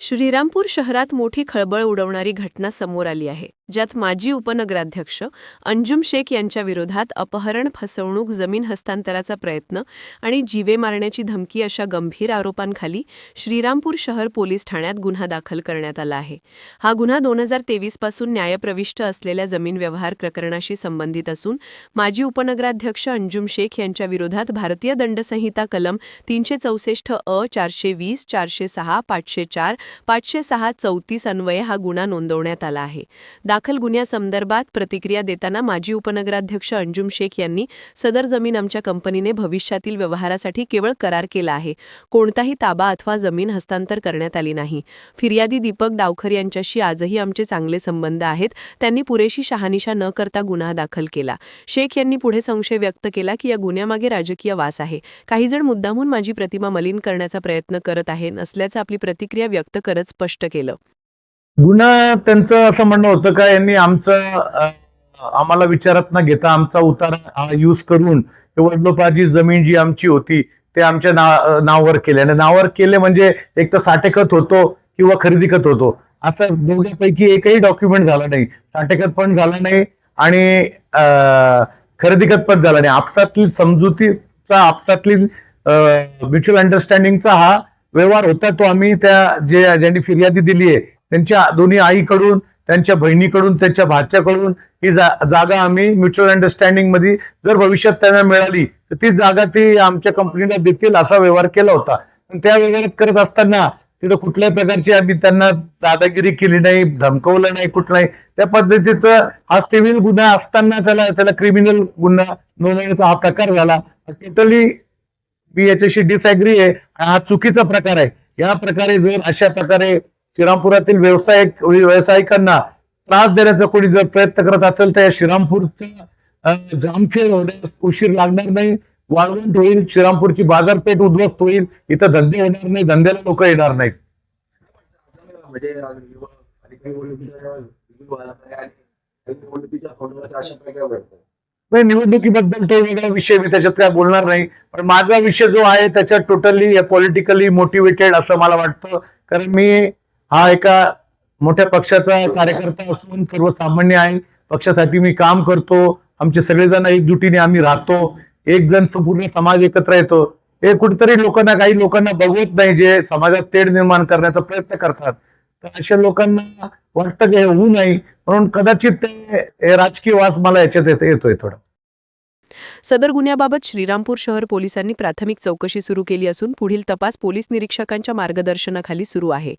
श्रीरामपूर शहरात मोठी खळबळ उडवणारी घटना समोर आली आहे. ज्यात माजी उपनगराध्यक्ष अंजुम शेख यांच्या विरोधात अपहरण फसवणूक जमीन हस्तांतराचा प्रयत्न आणि जीवे मारण्याची धमकी अशा गंभीर आरोपांखाली श्रीरामपूर शहर पोलीस ठाण्यात गुन्हा दाखल करण्यात आला आहे. हा गुन्हा दोन हजार तेवीसपासून न्यायप्रविष्ट असलेल्या जमीन व्यवहार प्रकरणाशी संबंधित असून माजी उपनगराध्यक्ष अंजुम शेख यांच्या विरोधात भारतीय दंडसंहिता कलम तीनशे चौसष्ट अ चारशे वीस चारशे सहा पाचशे चार पाचशे सहा चौतीस अन्वये हा गुन्हा नोंदवण्यात आला आहे. दाखल गुन्ह्यासंदर्भात प्रतिक्रिया देताना माजी उपनगराध्यक्ष अंजुम शेख यांनी सदर जमीन आमच्या कंपनीने भविष्यातील व्यवहारासाठी केवळ करार केला आहे. कोणताही ताबा अथवा जमीन हस्तांतर करण्यात आली नाही. फिर्यादी दीपक डावखर यांच्याशी आजही आमचे चांगले संबंध आहेत. त्यांनी पुरेशी शहानिशा न करता गुन्हा दाखल केला. शेख यांनी पुढे संशय व्यक्त केला की या गुन्ह्यामागे राजकीय वास आहे. काहीजण मुद्दामहून मुद्दामून माझी प्रतिमा मलिन करण्याचा प्रयत्न करत आहे नसल्याचं आपली प्रतिक्रिया व्यक्त करत स्पष्ट केलं. गुन्हा त्यांचं असं म्हणणं होतं का यांनी आमचं आम्हाला विचारात न घेता आमचा उतारा यूज करून वडलोपाची जमीन जी आमची होती ते आमच्या ना नावावर केले. आणि नावावर केले म्हणजे एक तर साठेखत होतो किंवा खरेदी खत होतो. असं दोघांपैकी एकही डॉक्युमेंट झाला नाही. साठेखत पण झाला नाही आणि खरेदीकत खरेदी खत पण झाला नाही. आपसातील समजुतीचा आपसातली म्युच्युअल अंडरस्टँडिंगचा हा व्यवहार होता तो आम्ही त्या जे ज्यांनी फिर्यादी दिली आहे त्यांच्या दोन्ही आईकडून त्यांच्या बहिणीकडून त्यांच्या भाच्याकडून ही जा- जागा आम्ही म्युच्युअल अंडरस्टँडिंगमध्ये जर भविष्यात त्यांना मिळाली तर ती जागा ती आमच्या कंपनीला देतील असा व्यवहार केला होता. पण त्या व्यवहारात करत असताना तिथं कुठल्याही प्रकारची आम्ही त्यांना दादागिरी केली नाही धमकवलं नाही कुठलं नाही. त्या पद्धतीचं हा सिव्हिल गुन्हा असताना त्याला त्याला क्रिमिनल गुन्हा नोंदवण्याचा हा प्रकार झाला. टोटली मी याच्याशी डिसअग्री आहे. हा चुकीचा प्रकार आहे. या प्रकारे जर अशा प्रकारे श्रीरामपुरातील व्यावसायिक व्यावसायिकांना त्रास देण्याचा कोणी जर प्रयत्न करत असेल तर या श्रीरामपूरचा जामखेड होण्यास उशीर लागणार नाही. वाळवंट होईल श्रीरामपूरची बाजारपेठ उद्ध्वस्त होईल. इथं धंदे होणार नाही धंद्याला लोक येणार नाहीत. म्हणजे. नाही निवडणुकीबद्दल तो वेगळा विषय मी त्याच्यात काय बोलणार नाही. पण माझा विषय जो आहे त्याच्यात टोटली पॉलिटिकली मोटिवेटेड असं मला वाटतं. कारण मी हा एका मोठ्या पक्षाचा कार्यकर्ता असून सर्वसामान्य आहे. पक्षासाठी मी काम करतो. आमचे सगळेजण एकजुटीने आम्ही राहतो. एक जण संपूर्ण समाज एकत्र येतो. हे कुठेतरी लोकांना काही लोकांना बघवत नाही जे समाजात तेढ निर्माण करण्याचा प्रयत्न करतात. तर अशा लोकांना वाटतं की होऊ नये. म्हणून कदाचित ते राजकीय वास मला याच्यात येतोय थोडा. सदर गुन्ह्याबाबत श्रीरामपूर शहर पोलिसांनी प्राथमिक चौकशी सुरू केली असून पुढील तपास पोलीस निरीक्षकांच्या मार्गदर्शनाखाली सुरू आहे.